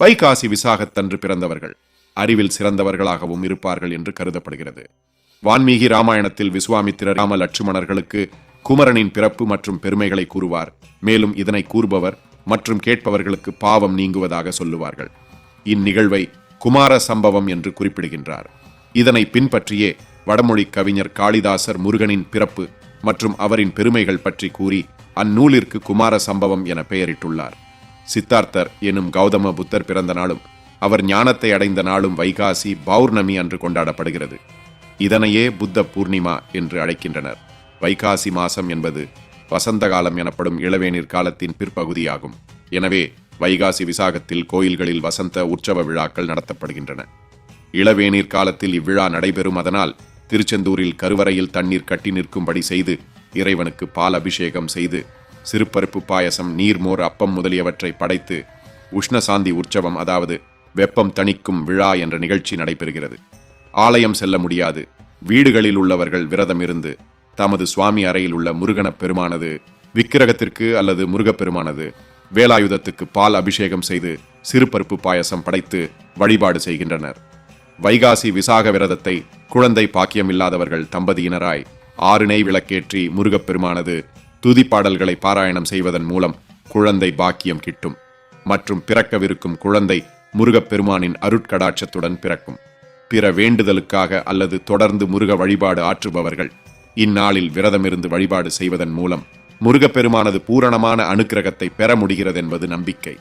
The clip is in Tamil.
வைகாசி விசாகத்தன்று பிறந்தவர்கள். அறிவில் சிறந்தவர்களாகவும் இருப்பார்கள் என்று கருதப்படுகிறது. வான்மீகி ராமாயணத்தில் விஸ்வாமித்திர ராம லட்சுமணர்களுக்கு குமரனின் பிறப்பு மற்றும் பெருமைகளை கூறுவார். மேலும் இதனை கூறுபவர் மற்றும் கேட்பவர்களுக்கு பாவம் நீங்குவதாக சொல்லுவார்கள். இந்நிகழ்வை குமார சம்பவம் என்று குறிப்பிடுகின்றார். இதனை பின்பற்றியே வடமொழி கவிஞர் காளிதாசர் முருகனின் பிறப்பு மற்றும் அவரின் பெருமைகள் பற்றி கூறி அந்நூலிற்கு குமார சம்பவம் என பெயரிட்டுள்ளார். சித்தார்த்தர் எனும் கௌதம புத்தர் பிறந்த நாளும் அவர் ஞானத்தை அடைந்த நாளும் வைகாசி பௌர்ணமி அன்று கொண்டாடப்படுகிறது. இதனையே புத்த பூர்ணிமா என்று அழைக்கின்றனர். வைகாசி மாசம் என்பது வசந்த காலம் எனப்படும் இளவேநீர் காலத்தின் பிற்பகுதியாகும். எனவே வைகாசி விசாகத்தில் கோயில்களில் வசந்த உற்சவ விழாக்கள் நடத்தப்படுகின்றன. இளவேநீர் காலத்தில் இவ்விழா நடைபெறும் அதனால் திருச்செந்தூரில் கருவறையில் தண்ணீர் கட்டி நிற்கும்படி செய்து இறைவனுக்கு பால் அபிஷேகம் செய்து சிறுபருப்பு பாயசம் நீர்மோர் அப்பம் முதலியவற்றை படைத்து உஷ்ணசாந்தி உற்சவம் அதாவது வெப்பம் தணிக்கும் விழா என்ற நிகழ்ச்சி நடைபெறுகிறது. ஆலயம் செல்ல முடியாது. வீடுகளில் உள்ளவர்கள் விரதம் இருந்து தமது சுவாமி அறையில் உள்ள முருகனப் பெருமானது விக்கிரகத்திற்கு அல்லது முருகப்பெருமானது வேலாயுதத்துக்கு பால் அபிஷேகம் செய்து சிறுபருப்பு பாயசம் படைத்து வழிபாடு செய்கின்றனர். வைகாசி விசாக விரதத்தை குழந்தை பாக்கியம் இல்லாதவர்கள் தம்பதியினராய் ஆறுணை விளக்கேற்றி முருகப்பெருமானது துதிப்பாடல்களை பாராயணம் செய்வதன் மூலம் குழந்தை பாக்கியம் கிட்டும். மற்றும் பிறக்கவிருக்கும் குழந்தை முருகப்பெருமானின் அருட்கடாட்சத்துடன் பிறக்கும். பிற வேண்டுதலுக்காக அல்லது தொடர்ந்து முருக வழிபாடு ஆற்றுபவர்கள் இந்நாளில் விரதமிருந்து வழிபாடு செய்வதன் மூலம் முருகப்பெருமானது பூரணமான அனுக்கிரகத்தை பெற முடிகிறது என்பது நம்பிக்கை.